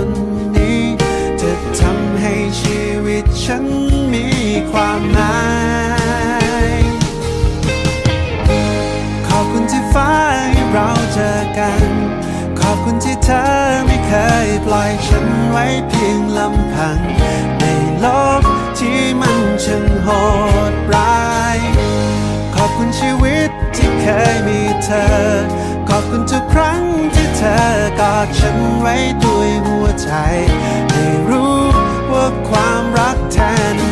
น ฉันมีความหมาย ขอบคุณที่ฟ้าให้เราเจอกัน ขอบคุณที่เธอไม่เคยปล่อยฉันไว้เพียงลำพัง ในโลกที่มันช่างโหดร้าย ขอบคุณชีวิตที่เคยมีเธอ ขอบคุณทุกครั้งที่เธอกอดฉันไว้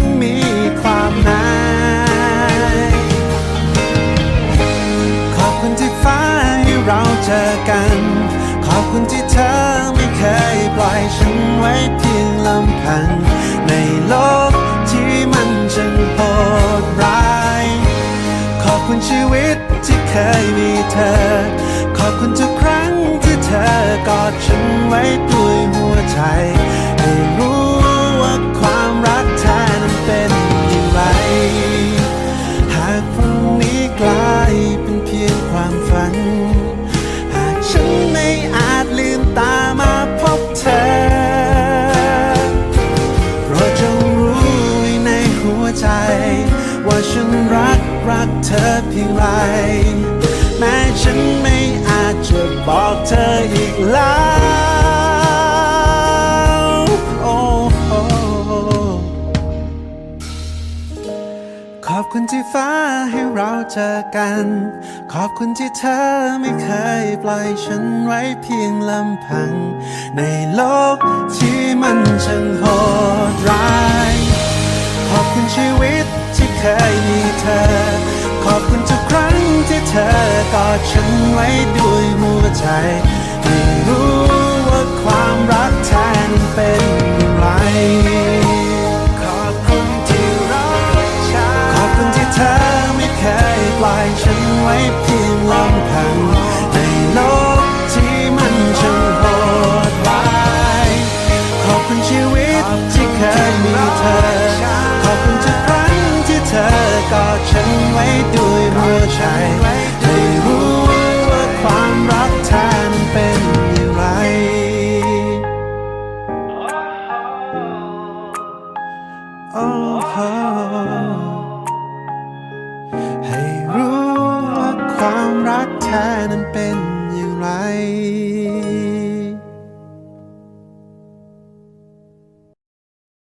ีความ ฉันไว้เพียงลำพัง ในโลกที่มันจังโหดร้าย ขอบคุณชีวิตที่เคยมีเธอ ขอบคุณทุกครั้งที่เธอกอดฉันไว้ด้วยหัวใจ รักเธอเพียงไร แม้ฉันไม่อาจจะบอกเธออีกแล้วโอ้โอ้ขอบคุณที่ฟ้าให้เราเจอกัน ขอบคุณที่เธอไม่เคยปล่อยฉันไว้เพียงลำพัง ในโลกที่มันช่างโห อกอดฉันไว้ด้วยหัวใจให้รู้ว่าความรักแท้นั้นเป็นอย่างไร ขอบคุณที่รักฉัน ขอบคุณที่เธอไม่เคยปล่อยฉันไว้เพียงลำพังในโลกที่มันช่างโหดร้ายขอบคุณชีวิตที่เคยมีเธอ ขอบคุณทุกครั้งที่เธอกอดฉันไว้ด้วยหัวใจ ให้รู้ว่าความรักแท้นั้นเป็นอย่างไร